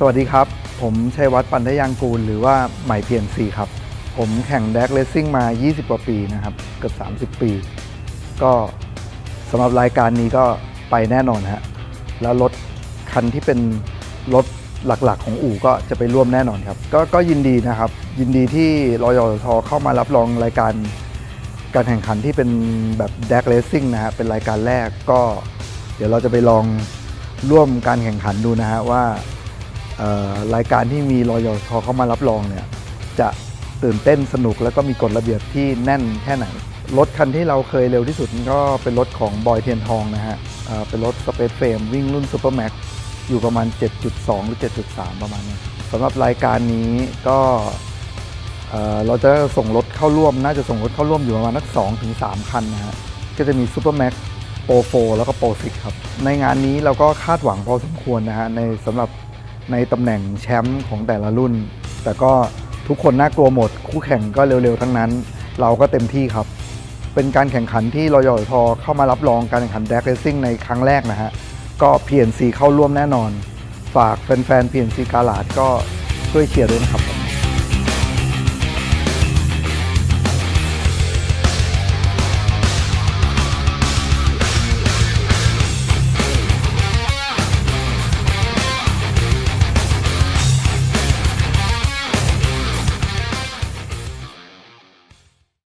สวัสดีครับ ผมชัยวัฒน์ปันทยางกูล หรือว่าใหม่เพียนซีครับ ผมแข่งแดกเลสซิ่งมา 20 กว่าปีนะครับ เกือบ 30 ปี ก็สำหรับรายการนี้ก็ไปแน่นอนฮะ แล้วรถคันที่เป็นรถหลักๆ ของอู่ก็จะไปร่วมแน่นอนครับก็ก็ยินดีนะครับ ยินดีที่รอยทเข้ามารับรองรายการการแข่งขันที่เป็นแบบแดกเลสซิ่งนะฮะ เป็นรายการแรกก็ เดี๋ยวเราจะไปลองร่วมการแข่งขันดูนะฮะว่า รายการที่มีรอยทเข้ามารับรองเนี่ยจะตื่นเต้นสนุกแล้วก็มีกฎระเบียบที่แน่นแค่ไหน รถคันที่เราเคยเร็วที่สุดก็เป็นรถของบอยเทียนทองนะฮะเเป็นรถสเปซเฟรมวิ่งรุ่นซูเปอร์แม็กอยู่ประมาณ 7.2 หรือ 7.3 ประมาณนี้สำหรับรายการนี้ก็เอ่อเราจะส่งรถเข้าร่วม น่าจะส่งรถเข้าร่วมอยู่ประมาณนัก2ถึง3คันนะฮะก็จะมี Super Max Pro 4แล้วก็ Pro 6ครับ ในงานนี้เราก็คาดหวังพอสมควรนะฮะในสำหรับ ในตำแหน่งแชมป์ของแต่ละรุ่น แต่ก็ทุกคนน่ากลัวหมด คู่แข่งก็เร็วๆทั้งนั้น เราก็เต็มที่ครับ เป็นการแข่งขันที่รอยอทเข้ามารับรองการแข่งขันแดกเรซิ่งในครั้งแรกนะฮะ ก็เพียนซีเข้าร่วมแน่นอน ฝากแฟนๆเพียนซีกาลาดก็ช่วยเชียร์ด้วยนะครับ